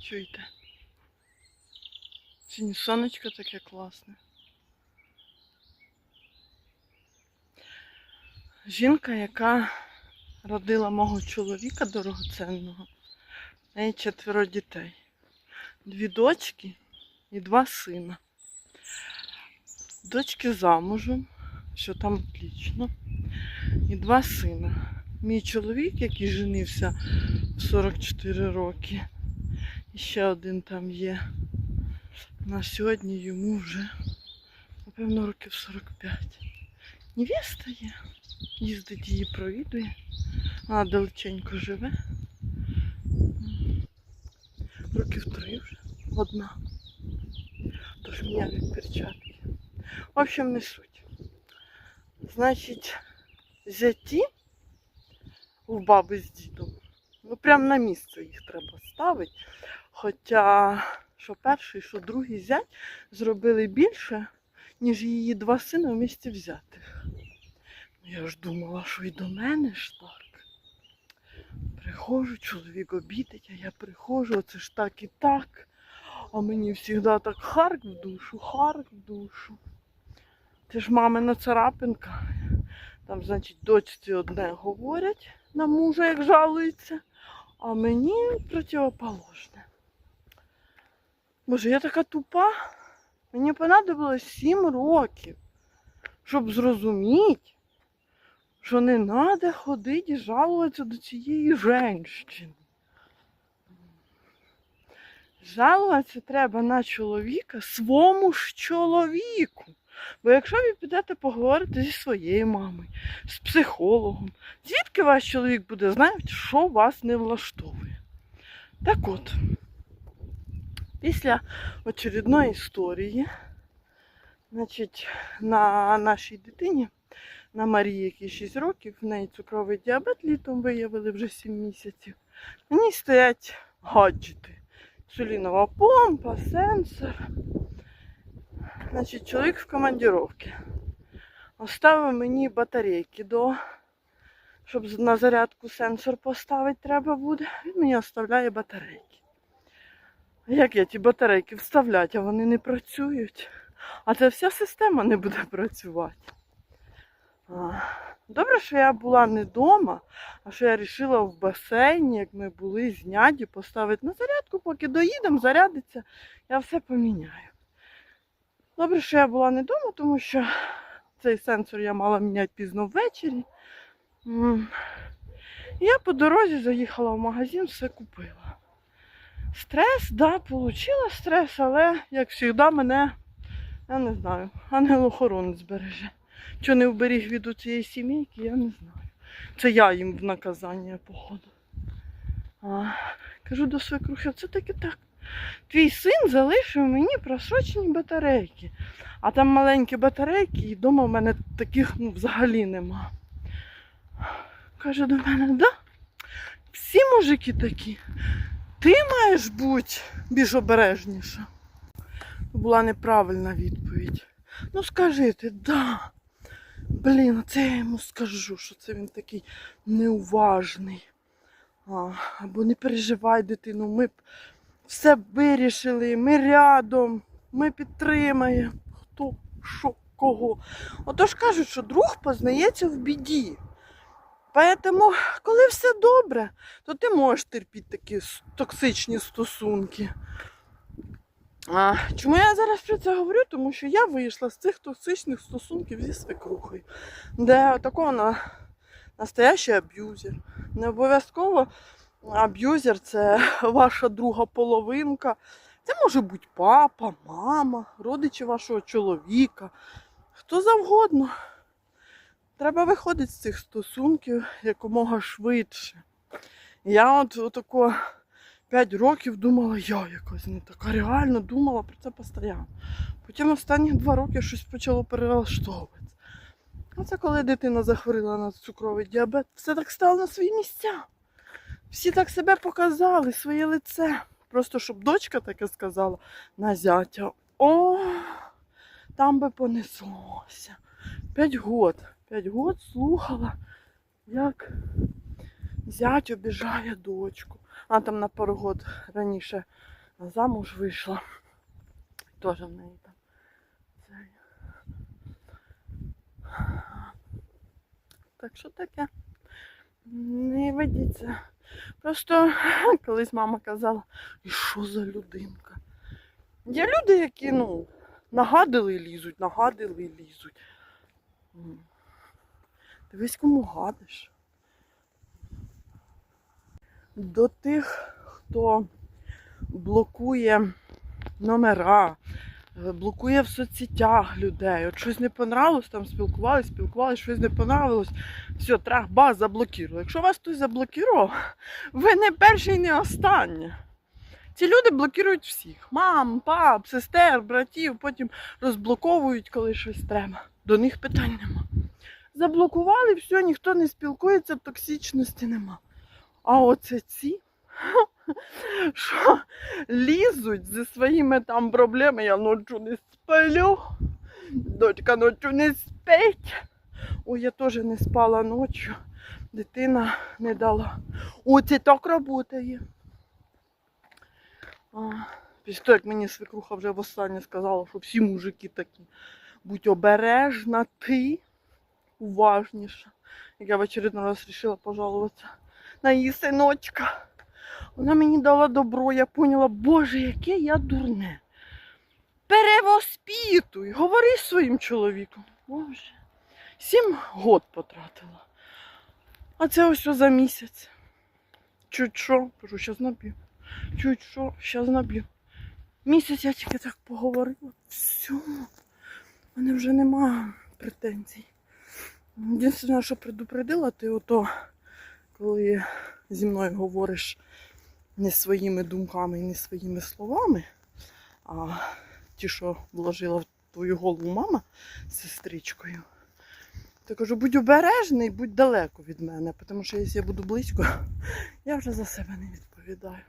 Чуєте? Сьогодні сонечко таке класне. Жінка, яка родила мого чоловіка дорогоценного, в неї четверо дітей. Дві дочки і два сина. Дочки замужем, що там отлично. І два сина. Мій чоловік, який женився в 44 роки, ще один там є. На сьогодні йому вже, напевно, років 45. Невеста є. Їздить її провідує. Вона далеченько живе. Років три вже. Одна. Тож міняють перчатки. В общем, не суть. Значить, зяті у баби з дідом. Ну, прям на місце їх треба ставити. Хоча, що перший, що другий зять зробили більше, ніж її два сина в місті взятих. Ну, Я ж думала, що і до мене ж так. Приходжу, чоловік обідить, а я приходжу, оце ж так і так. А мені завжди так харк в душу, харк в душу. Це ж мамина царапинка. Там, значить, дочці одне говорять на мужа, як жалується, а мені противоположне. Боже, я така тупа. Мені понадобилось 7 років, щоб зрозуміти, що не треба ходити і жалуватися до цієї жінки. Жалуватися треба на чоловіка свому ж чоловіку. Бо якщо ви підете поговорити зі своєю мамою, з психологом, звідки ваш чоловік буде знати, що вас не влаштовує? Так от, після очередної історії, значить, на нашій дитині, на Марії, якій 6 років, в неї цукровий діабет літом виявили вже 7 місяців. На ній стоять гаджети. Інсулінова помпа, сенсор. Значить, чоловік в командировці. Оставив мені батарейки до, щоб на зарядку сенсор поставити треба буде. Він мені оставляє батарейки. Як я ті батарейки вставляти, а вони не працюють. А це вся система не буде працювати. Добре, що я була не вдома, а що я вирішила в басейні, як ми були з няді, поставити на зарядку, поки доїдемо, зарядиться, я все поміняю. Добре, що я була не вдома, тому що цей сенсор я мала міняти пізно ввечері. Я по дорозі заїхала в магазин, все купила. Стрес, да, отримала стрес, але, як завжди, мене, я не знаю, ангел-охоронець береже. Що не вберіг від цієї сімейки, я не знаю. Це я їм в наказання, походу. А, кажу до свекрухи, це таки так. Твій син залишив мені просрочені батарейки. А там маленькі батарейки, і вдома в мене таких ну, взагалі нема. Каже до мене, да? Всі мужики такі. Ти маєш бути більш обережніша. Була неправильна відповідь. Ну скажи ти, да. Блін, це я йому скажу, що це він такий неуважний. А, або не переживай, дитину, ми б все вирішили, ми рядом, ми підтримаємо. Хто, що, кого. Отож кажуть, що друг познається в біді. Поэтому, коли все добре, то ти можеш терпіти такі токсичні стосунки. А, чому я зараз про це говорю? Тому що я вийшла з цих токсичних стосунків зі свекрухою, де такого на настоящий аб'юзер. Не обов'язково аб'юзер це ваша друга половинка. Це може бути папа, мама, родичі вашого чоловіка, хто завгодно. Треба виходити з цих стосунків якомога швидше. Я от отако 5 років думала, я якось не така реально думала про це постійно. Потім останні 2 роки щось почало перелаштовуватися. Це коли дитина захворіла на цукровий діабет, все так стало на свої місця. Всі так себе показали, своє лице. Просто щоб дочка таке сказала на зятя, о, там би понеслося. П'ять років. П'ять років слухала, як зять обіжає дочку. А там на пару год раніше замуж вийшла. Теж в неї там цей. Так що таке? Не ведіться. Просто колись мама казала, і що за людинка? Є люди, які ну, нагадили і лізуть, нагадили і лізуть. Дивись, кому гадиш. До тих, хто блокує номера, блокує в соцсетях людей. От щось не понравилось, там спілкувались, спілкувались, щось не понравилось. Все, трах, бас, заблокували. Якщо вас хтось заблокував, ви не перший, не останній. Ці люди блокують всіх: мам, пап, сестер, братів, потім розблоковують, коли щось треба. До них питань нема. Заблокували, все, ніхто не спілкується, токсичності нема. А оце ці, що лізуть зі своїми там проблемами, я ночі не сплю, дочка ночі не спить. Ой, я теж не спала ночі. Дитина не дала. О, це так працює. Після того, як мені свекруха вже востаннє сказала, що всі мужики такі. Будь обережна, ти уважніша. Як я в очередной раз вирішила пожалуватися на її синочка. Вона мені дала добро, я поняла, боже, яке я дурне. Перевоспітуй, говори своїм чоловіком. Боже. Сім год потратила. А це ось за місяць. Чуть що, кажу, щас наб'ю. Чуть що, щас наб'ю. Місяць я тільки так поговорила. Все. Мене вже нема претензій. Єдине, що предупредила, ти ото, коли зі мною говориш не своїми думками не своїми словами, а ті, що вложила в твою голову мама з сестричкою, то кажу, будь обережний, будь далеко від мене, тому що якщо я буду близько, я вже за себе не відповідаю.